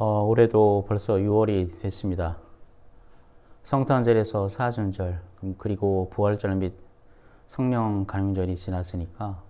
어, 올해도 벌써 6월이 됐습니다. 성탄절에서 사순절, 그리고 부활절 및 성령 강림절이 지났으니까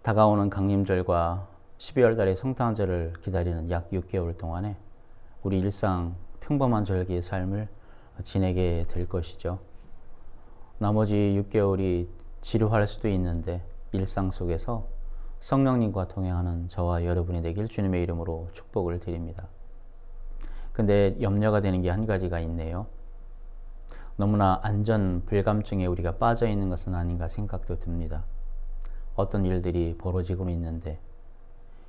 다가오는 강림절과 12월 달의 성탄절을 기다리는 약 6개월 동안에 우리 일상 평범한 절기의 삶을 지내게 될 것이죠. 나머지 6개월이 지루할 수도 있는데 일상 속에서 성령님과 동행하는 저와 여러분이 되길 주님의 이름으로 축복을 드립니다. 근데 염려가 되는 게 한 가지가 있네요. 너무나 안전 불감증에 우리가 빠져 있는 것은 아닌가 생각도 듭니다. 어떤 일들이 벌어지고 있는데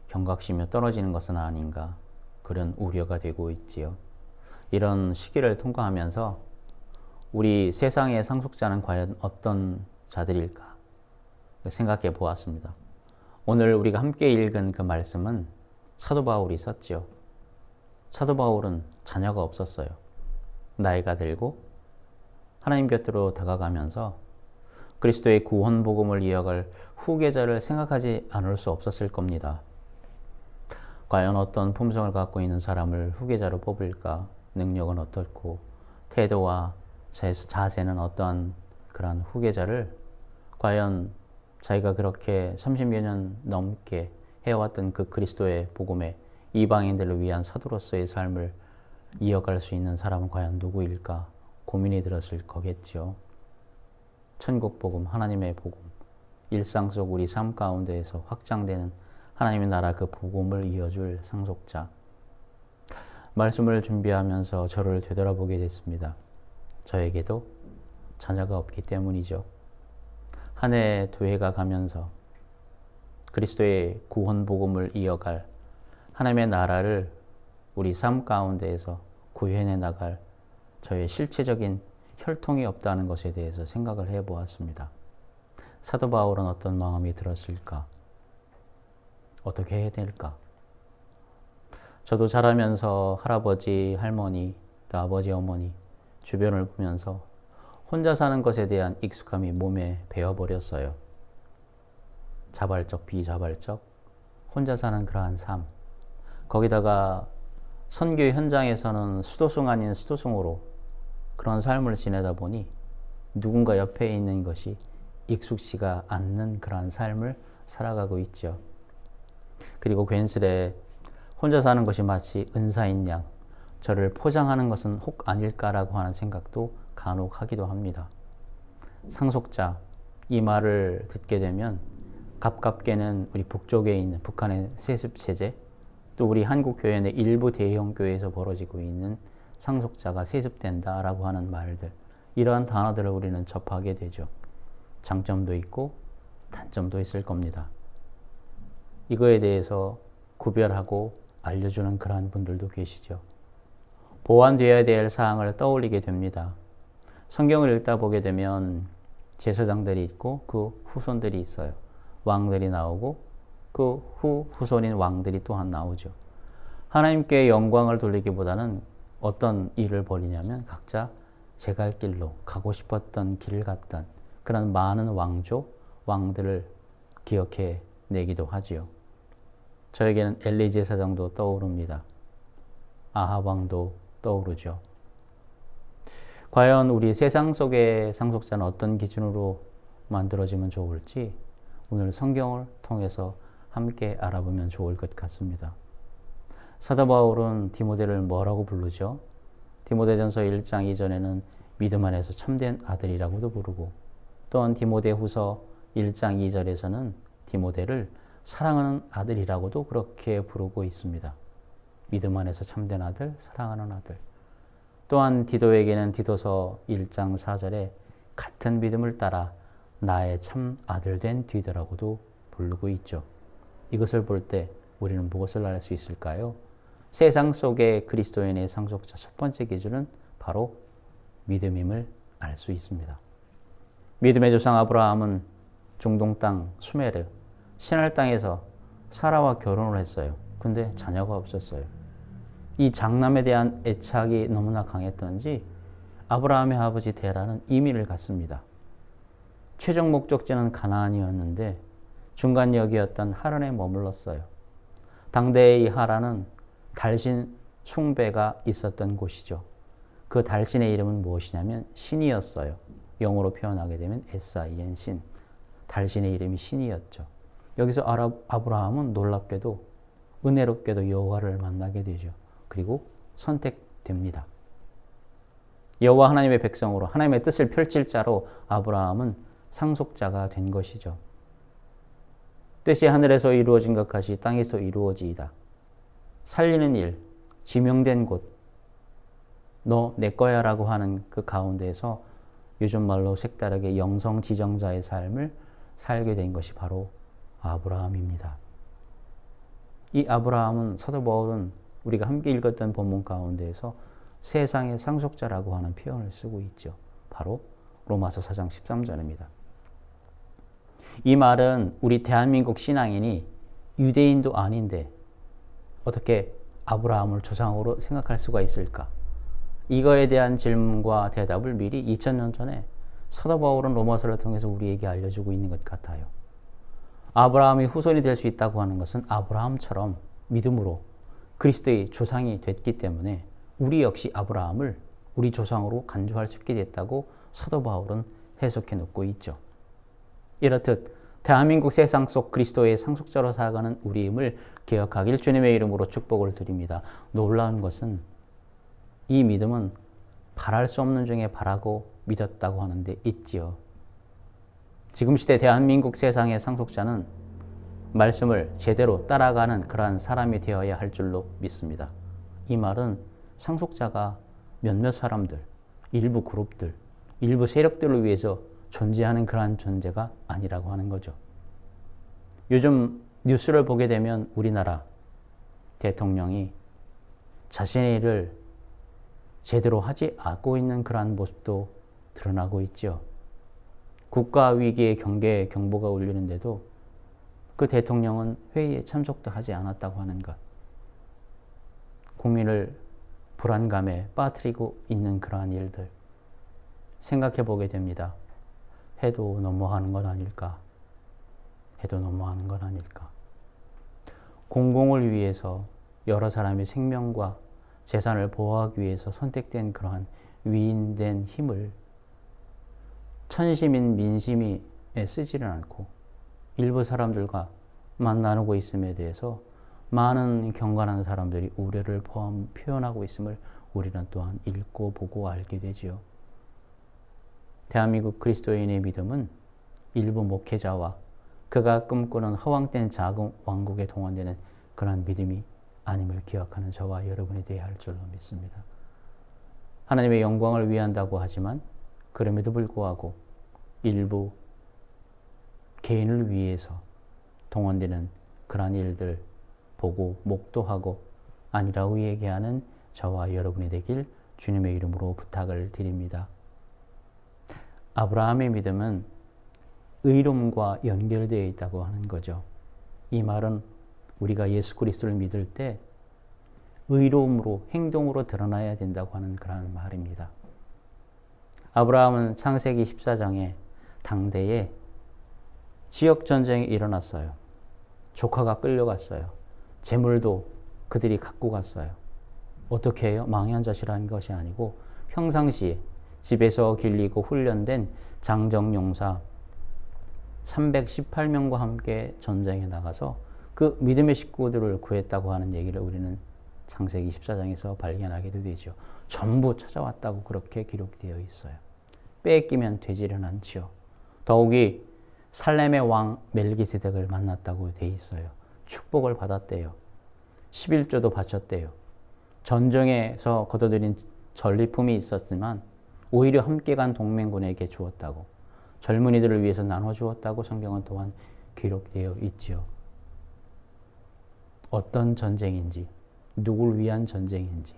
경각심이 떨어지는 것은 아닌가 그런 우려가 되고 있지요. 이런 시기를 통과하면서 우리 세상의 상속자는 과연 어떤 자들일까 생각해 보았습니다. 오늘 우리가 함께 읽은 그 말씀은 사도 바울이 썼지요. 사도 바울은 자녀가 없었어요. 나이가 들고 하나님 곁으로 다가가면서 그리스도의 구원 복음을 이어갈 후계자를 생각하지 않을 수 없었을 겁니다. 과연 어떤 품성을 갖고 있는 사람을 후계자로 뽑을까? 능력은 어떻고 태도와 자세는 어떠한 그런 후계자를 과연 자기가 그렇게 30여 년 넘게 해왔던 그 그리스도의 복음에 이방인들을 위한 사도로서의 삶을 이어갈 수 있는 사람은 과연 누구일까 고민이 들었을 거겠지요. 천국 복음, 하나님의 복음, 일상 속 우리 삶 가운데에서 확장되는 하나님의 나라 그 복음을 이어줄 상속자. 말씀을 준비하면서 저를 되돌아보게 됐습니다. 저에게도 자녀가 없기 때문이죠. 한 해 두 해가 가면서 그리스도의 구원 복음을 이어갈 하나님의 나라를 우리 삶 가운데에서 구현해 나갈 저의 실체적인 혈통이 없다는 것에 대해서 생각을 해 보았습니다. 사도 바울은 어떤 마음이 들었을까? 어떻게 해야 될까? 저도 자라면서 할아버지, 할머니, 또 아버지, 어머니 주변을 보면서 혼자 사는 것에 대한 익숙함이 몸에 배어버렸어요. 자발적, 비자발적, 혼자 사는 그러한 삶. 거기다가 선교 현장에서는 수도승 아닌 수도승으로 그런 삶을 지내다 보니 누군가 옆에 있는 것이 익숙치가 않는 그러한 삶을 살아가고 있죠. 그리고 괜스레 혼자 사는 것이 마치 은사인 양 저를 포장하는 것은 혹 아닐까라고 하는 생각도 간혹 하기도 합니다. 상속자 이 말을 듣게 되면 가깝게는 우리 북쪽에 있는 북한의 세습 체제 또 우리 한국 교회 내 일부 대형 교회에서 벌어지고 있는 상속자가 세습된다라고 하는 말들 이러한 단어들을 우리는 접하게 되죠. 장점도 있고 단점도 있을 겁니다. 이거에 대해서 구별하고 알려주는 그러한 분들도 계시죠. 보완되어야 될 사항을 떠올리게 됩니다. 성경을 읽다 보게 되면 제사장들이 있고 그 후손들이 있어요. 왕들이 나오고 그 후 후손인 왕들이 또한 나오죠. 하나님께 영광을 돌리기보다는 어떤 일을 벌이냐면 각자 제 갈 길로 가고 싶었던 길을 갔던 그런 많은 왕조, 왕들을 기억해 내기도 하지요. 저에게는 엘리 제 사장도 떠오릅니다. 아하 왕도 떠오르죠. 과연 우리 세상 속의 상속자는 어떤 기준으로 만들어지면 좋을지 오늘 성경을 통해서 함께 알아보면 좋을 것 같습니다. 사도 바울은 디모데를 뭐라고 부르죠? 디모데전서 1장 이전에는 믿음 안에서 참된 아들이라고도 부르고 또한 디모데후서 1장 2절에서는 디모데를 사랑하는 아들이라고도 그렇게 부르고 있습니다. 믿음 안에서 참된 아들, 사랑하는 아들. 또한 디도에게는 디도서 1장 4절에 같은 믿음을 따라 나의 참 아들 된 디도라고도 부르고 있죠. 이것을 볼 때 우리는 무엇을 알 수 있을까요? 세상 속의 그리스도인의 상속자 첫 번째 기준은 바로 믿음임을 알 수 있습니다. 믿음의 조상 아브라함은 중동 땅 수메르 신할 땅에서 사라와 결혼을 했어요. 근데 자녀가 없었어요. 이 장남에 대한 애착이 너무나 강했던지 아브라함의 아버지 데라는 이민을 갔습니다. 최종 목적지는 가나안이었는데 중간역이었던 하란에 머물렀어요. 당대의 이 하란은 달신 숭배가 있었던 곳이죠. 그 달신의 이름은 무엇이냐면 신이었어요. 영어로 표현하게 되면 S-I-N 신. 달신의 이름이 신이었죠. 여기서 아브라함은 놀랍게도 은혜롭게도 여호와를 만나게 되죠. 그리고 선택됩니다. 여호와 하나님의 백성으로 하나님의 뜻을 펼칠 자로 아브라함은 상속자가 된 것이죠. 뜻이 하늘에서 이루어진 것 같이 땅에서 이루어지이다. 살리는 일, 지명된 곳, 너 내 거야 라고 하는 그 가운데에서 요즘 말로 색다르게 영성 지정자의 삶을 살게 된 것이 바로 아브라함입니다. 이 아브라함은 사도 바울은 우리가 함께 읽었던 본문 가운데에서 세상의 상속자라고 하는 표현을 쓰고 있죠. 바로 로마서 4장 13절입니다. 이 말은 우리 대한민국 신앙인이 유대인도 아닌데 어떻게 아브라함을 조상으로 생각할 수가 있을까? 이거에 대한 질문과 대답을 미리 2000년 전에 사도 바울은 로마서를 통해서 우리에게 알려주고 있는 것 같아요. 아브라함이 후손이 될 수 있다고 하는 것은 아브라함처럼 믿음으로 그리스도의 조상이 됐기 때문에 우리 역시 아브라함을 우리 조상으로 간주할 수 있게 됐다고 사도 바울은 해석해 놓고 있죠. 이렇듯 대한민국 세상 속 그리스도의 상속자로 살아가는 우리임을 기억하길 주님의 이름으로 축복을 드립니다. 놀라운 것은 이 믿음은 바랄 수 없는 중에 바라고 믿었다고 하는데 있지요. 지금 시대 대한민국 세상의 상속자는 말씀을 제대로 따라가는 그러한 사람이 되어야 할 줄로 믿습니다. 이 말은 상속자가 몇몇 사람들, 일부 그룹들, 일부 세력들을 위해서 존재하는 그러한 존재가 아니라고 하는 거죠. 요즘 뉴스를 보게 되면 우리나라 대통령이 자신의 일을 제대로 하지 않고 있는 그러한 모습도 드러나고 있죠. 국가 위기의 경계 경보가 울리는데도 그 대통령은 회의에 참석도 하지 않았다고 하는 것. 국민을 불안감에 빠뜨리고 있는 그러한 일들 생각해 보게 됩니다. 해도 너무하는 건 아닐까? 해도 너무하는 건 아닐까? 공공을 위해서 여러 사람의 생명과 재산을 보호하기 위해서 선택된 그러한 위인된 힘을 천시민 민심이 쓰지는 않고 일부 사람들과,만 나누고 있음에 대해서 많은 경건한 사람들이 우려를 포함 표현하고 있음을 우리는 또한 읽고 보고 알게 되지요. 대한민국 그리스도인의 믿음은 일부 목회자와 그가 꿈꾸는 허황된 작은 왕국에 동원되는 그러한 믿음이 아님을 기억하는 저와 여러분이 되어야 할 줄로 믿습니다. 하나님의 영광을 위한다고 하지만 그럼에도 불구하고 일부 개인을 위해서 동원되는 그러한 일들 보고 목도하고 아니라고 얘기하는 저와 여러분이 되길 주님의 이름으로 부탁을 드립니다. 아브라함의 믿음은 의로움과 연결되어 있다고 하는 거죠. 이 말은 우리가 예수 그리스도를 믿을 때 의로움으로 행동으로 드러나야 된다고 하는 그런 말입니다. 아브라함은 창세기 14장에 당대에 지역 전쟁이 일어났어요. 조카가 끌려갔어요. 재물도 그들이 갖고 갔어요. 어떻게 해요? 망연자실한 것이 아니고 평상시에 집에서 길리고 훈련된 장정 용사 318명과 함께 전쟁에 나가서 그 믿음의 식구들을 구했다고 하는 얘기를 우리는 창세기 14장에서 발견하게 되죠. 전부 찾아왔다고 그렇게 기록되어 있어요. 뺏기면 되지는 않지요. 더욱이 살렘의 왕 멜기세덱을 만났다고 돼 있어요. 축복을 받았대요. 11조도 바쳤대요. 전쟁에서 거둬들인 전리품이 있었지만 오히려 함께 간 동맹군에게 주었다고 젊은이들을 위해서 나눠 주었다고 성경은 또한 기록되어 있지요. 어떤 전쟁인지 누굴 위한 전쟁인지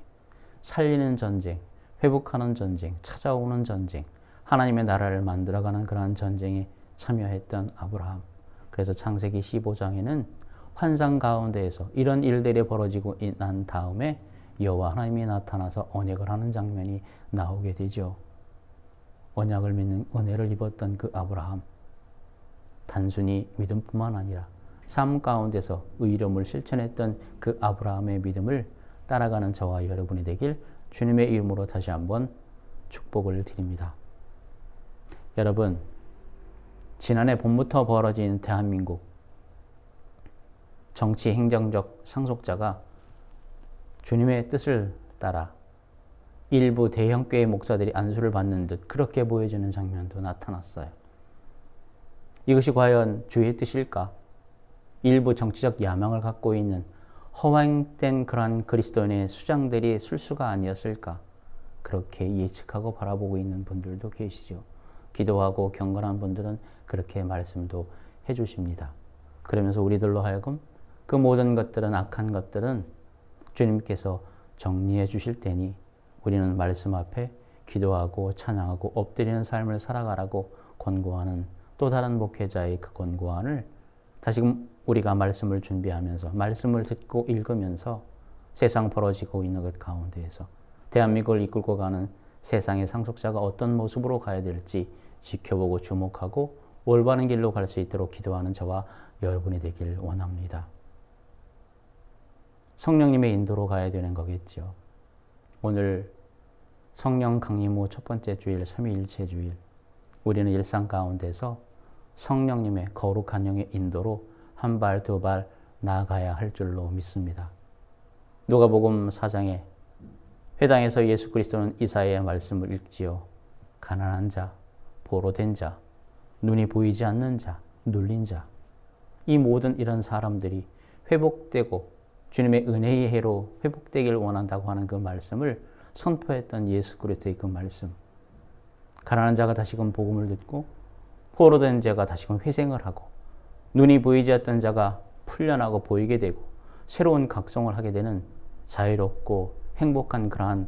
살리는 전쟁, 회복하는 전쟁, 찾아오는 전쟁, 하나님의 나라를 만들어가는 그러한 전쟁에 참여했던 아브라함. 그래서 창세기 15장에는 환상 가운데에서 이런 일들이 벌어지고 난 다음에 여호와 하나님이 나타나서 언약을 하는 장면이 나오게 되죠. 언약을 믿는 은혜를 입었던 그 아브라함. 단순히 믿음뿐만 아니라 삶 가운데서 의로움을 실천했던 그 아브라함의 믿음을 따라가는 저와 여러분이 되길 주님의 이름으로 다시 한번 축복을 드립니다. 여러분, 지난해 봄부터 벌어진 대한민국 정치 행정적 상속자가 주님의 뜻을 따라 일부 대형교회 목사들이 안수를 받는 듯 그렇게 보여지는 장면도 나타났어요. 이것이 과연 주의 뜻일까? 일부 정치적 야망을 갖고 있는 허황된 그러한 그리스도인의 수장들이 술수가 아니었을까? 그렇게 예측하고 바라보고 있는 분들도 계시죠. 기도하고 경건한 분들은 그렇게 말씀도 해 주십니다. 그러면서 우리들로 하여금 그 모든 것들은 악한 것들은 주님께서 정리해 주실 테니 우리는 말씀 앞에 기도하고 찬양하고 엎드리는 삶을 살아가라고 권고하는 또 다른 목회자의 그 권고안을 다시금 우리가 말씀을 준비하면서 말씀을 듣고 읽으면서 세상 벌어지고 있는 것 가운데에서 대한민국을 이끌고 가는 세상의 상속자가 어떤 모습으로 가야 될지 지켜보고 주목하고 올바른 길로 갈 수 있도록 기도하는 저와 여러분이 되길 원합니다. 성령님의 인도로 가야 되는 거겠죠. 오늘 성령 강림 후 첫 번째 주일, 삼위일체 주일, 우리는 일상 가운데서 성령님의 거룩한 영의 인도로 한 발, 두 발 나아가야 할 줄로 믿습니다. 누가복음 4장에 회당에서 예수 그리스도는 이사야의 말씀을 읽지요. 가난한 자, 보로된 자, 눈이 보이지 않는 자, 눌린 자, 이 모든 이런 사람들이 회복되고 주님의 은혜의 해로 회복되길 원한다고 하는 그 말씀을 선포했던 예수 그리스도의 그 말씀. 가난한 자가 다시금 복음을 듣고 포로된 자가 다시금 회생을 하고 눈이 보이지 않던 자가 풀려나고 보이게 되고 새로운 각성을 하게 되는 자유롭고 행복한 그러한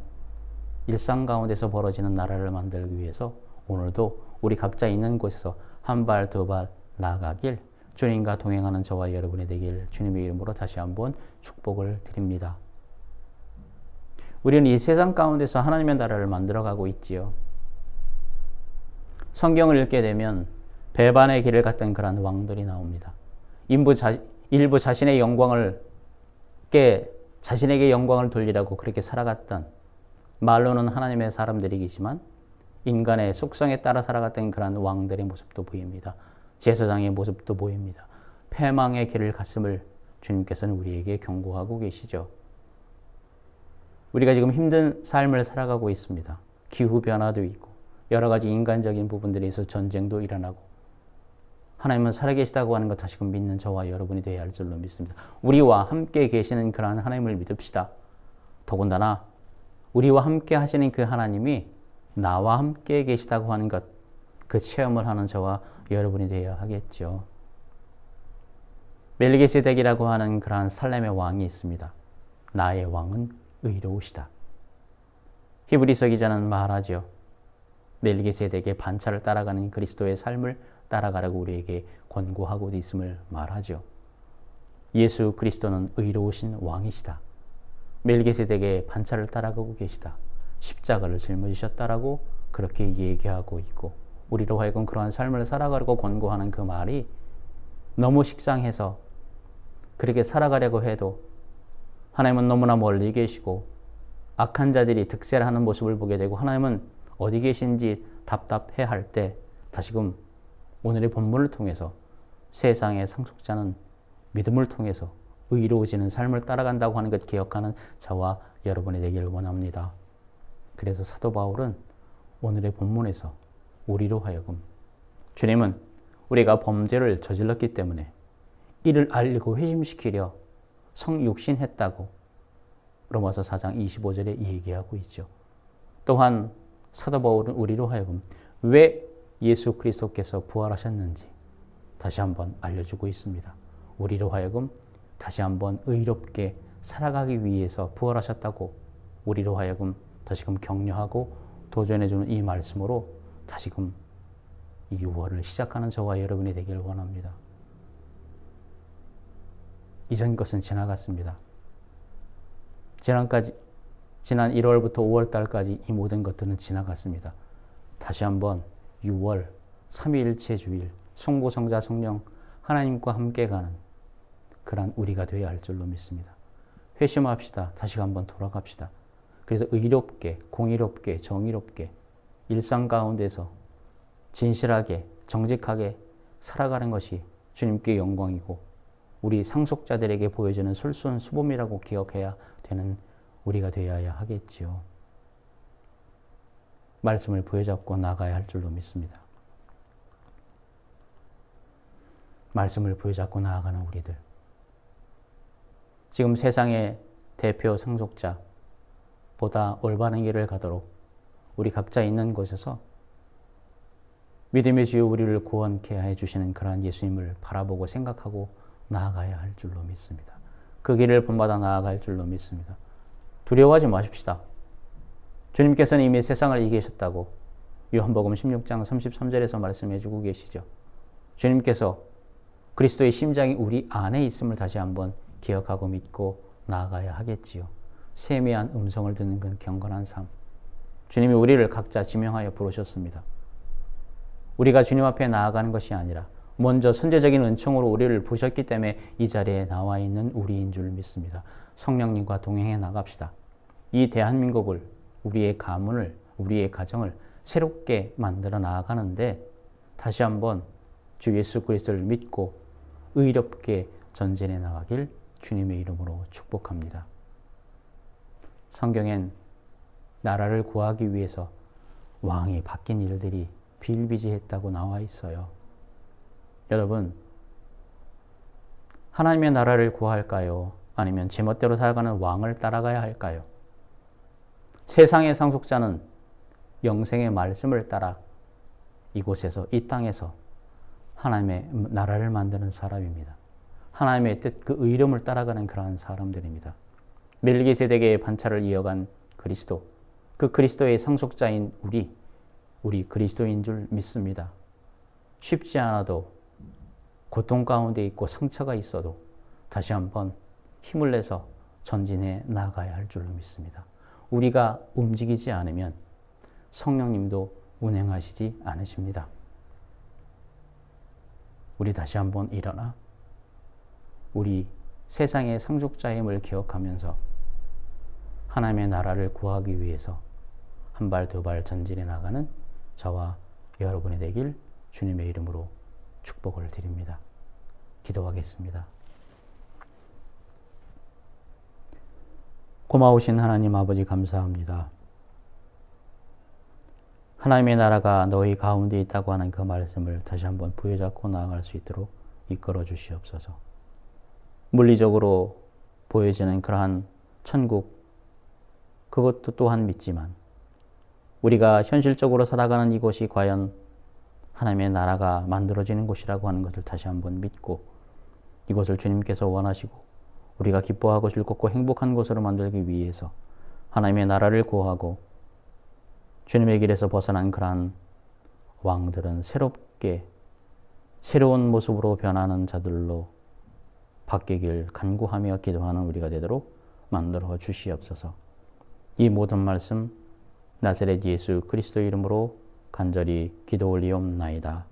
일상 가운데서 벌어지는 나라를 만들기 위해서 오늘도 우리 각자 있는 곳에서 한 발 두 발 나아가길 주님과 동행하는 저와 여러분이 되길 주님의 이름으로 다시 한번 축복을 드립니다. 우리는 이 세상 가운데서 하나님의 나라를 만들어가고 있지요. 성경을 읽게 되면 배반의 길을 갔던 그러 왕들이 나옵니다. 인부 자, 일부 자신의 영광을 깨 자신에게 영광을 돌리라고 그렇게 살아갔던 말로는 하나님의 사람들이지만 인간의 속성에 따라 살아갔던 그러 왕들의 모습도 보입니다. 제사장의 모습도 보입니다. 패망의 길을 갔음을 주님께서는 우리에게 경고하고 계시죠. 우리가 지금 힘든 삶을 살아가고 있습니다. 기후 변화도 있고 여러 가지 인간적인 부분들에 서 전쟁도 일어나고 하나님은 살아계시다고 하는 것 다시금 믿는 저와 여러분이 되어야 할 줄로 믿습니다. 우리와 함께 계시는 그러한 하나님을 믿읍시다. 더군다나 우리와 함께 하시는 그 하나님이 나와 함께 계시다고 하는 것, 그 체험을 하는 저와 여러분이 되어야 하겠죠. 멜기세덱이라고 하는 그러한 살렘의 왕이 있습니다. 나의 왕은 의로우시다. 히브리서 기자는 말하죠. 멜기세덱의 반차를 따라가는 그리스도의 삶을 따라가라고 우리에게 권고하고 있음을 말하죠. 예수 그리스도는 의로우신 왕이시다. 멜기세덱의 반차를 따라가고 계시다. 십자가를 짊어지셨다라고 그렇게 얘기하고 있고 우리로 하여금 그러한 삶을 살아가려고 권고하는 그 말이 너무 식상해서 그렇게 살아가려고 해도 하나님은 너무나 멀리 계시고 악한 자들이 득세를 하는 모습을 보게 되고 하나님은 어디 계신지 답답해 할 때 다시금 오늘의 본문을 통해서 세상의 상속자는 믿음을 통해서 의로워지는 삶을 따라간다고 하는 것 기억하는 저와 여러분이 되기를 원합니다. 그래서 사도 바울은 오늘의 본문에서 우리로 하여금 주님은 우리가 범죄를 저질렀기 때문에 이를 알리고 회심시키려 성육신했다고 로마서 4장 25절에 얘기하고 있죠. 또한 사도 바울은 우리로 하여금 왜 예수 그리스도께서 부활하셨는지 다시 한번 알려주고 있습니다. 우리로 하여금 다시 한번 의롭게 살아가기 위해서 부활하셨다고 우리로 하여금 다시금 격려하고 도전해주는 이 말씀으로 다시금 이 6월을 시작하는 저와 여러분이 되기를 원합니다. 이전 것은 지나갔습니다. 지난까지 지난 1월부터 5월 달까지 이 모든 것들은 지나갔습니다. 다시 한번 6월 3일체 주일 성부 성자 성령 하나님과 함께 가는 그러 우리가 되어야 할 줄로 믿습니다. 회심합시다. 다시 한번 돌아갑시다. 그래서 의롭게, 공의롭게, 정의롭게 일상 가운데서 진실하게, 정직하게 살아가는 것이 주님께 영광이고 우리 상속자들에게 보여주는 솔솔 수범이라고 기억해야 되는 우리가 되어야 하겠지요. 말씀을 부여잡고 나가야 할 줄로 믿습니다. 말씀을 부여잡고 나아가는 우리들. 지금 세상의 대표 상속자, 보다 올바른 길을 가도록 우리 각자 있는 곳에서 믿음의 주여 우리를 구원케 해 주시는 그러한 예수님을 바라보고 생각하고 나아가야 할 줄로 믿습니다. 그 길을 본받아 나아갈 줄로 믿습니다. 두려워하지 마십시다. 주님께서는 이미 세상을 이기셨다고 요한복음 16장 33절에서 말씀해 주고 계시죠. 주님께서 그리스도의 심장이 우리 안에 있음을 다시 한번 기억하고 믿고 나아가야 하겠지요. 세미한 음성을 듣는 그 경건한 삶. 주님이 우리를 각자 지명하여 부르셨습니다. 우리가 주님 앞에 나아가는 것이 아니라 먼저 선제적인 은총으로 우리를 부셨기 때문에 이 자리에 나와 있는 우리인 줄 믿습니다. 성령님과 동행해 나갑시다. 이 대한민국을 우리의 가문을 우리의 가정을 새롭게 만들어 나아가는데 다시 한번 주 예수 그리스도를 믿고 의롭게 전진해 나가길 주님의 이름으로 축복합니다. 성경엔 나라를 구하기 위해서 왕이 바뀐 일들이 비일비재했다고 나와 있어요. 여러분, 하나님의 나라를 구할까요? 아니면 제멋대로 살아가는 왕을 따라가야 할까요? 세상의 상속자는 영생의 말씀을 따라 이곳에서, 이 땅에서 하나님의 나라를 만드는 사람입니다. 하나님의 뜻, 그 의름을 따라가는 그러한 사람들입니다. 멜기세덱의 반차를 이어간 그리스도, 그 그리스도의 상속자인 우리, 우리 그리스도인 줄 믿습니다. 쉽지 않아도 고통 가운데 있고 상처가 있어도 다시 한번 힘을 내서 전진해 나가야 할 줄로 믿습니다. 우리가 움직이지 않으면 성령님도 운행하시지 않으십니다. 우리 다시 한번 일어나 우리 세상의 상속자임을 기억하면서 하나님의 나라를 구하기 위해서 한 발 두 발 전진해 나가는 저와 여러분이 되길 주님의 이름으로 축복을 드립니다. 기도하겠습니다. 고마우신 하나님 아버지 감사합니다. 하나님의 나라가 너희 가운데 있다고 하는 그 말씀을 다시 한번 부여잡고 나아갈 수 있도록 이끌어 주시옵소서. 물리적으로 보여지는 그러한 천국, 그것도 또한 믿지만, 우리가 현실적으로 살아가는 이곳이 과연 하나님의 나라가 만들어지는 곳이라고 하는 것을 다시 한번 믿고, 이곳을 주님께서 원하시고, 우리가 기뻐하고 즐겁고 행복한 곳으로 만들기 위해서 하나님의 나라를 구하고 주님의 길에서 벗어난 그러한 왕들은 새롭게 새로운 모습으로 변하는 자들로 바뀌길 간구하며 기도하는 우리가 되도록 만들어 주시옵소서. 이 모든 말씀 나사렛 예수 그리스도 이름으로 간절히 기도 올리옵나이다.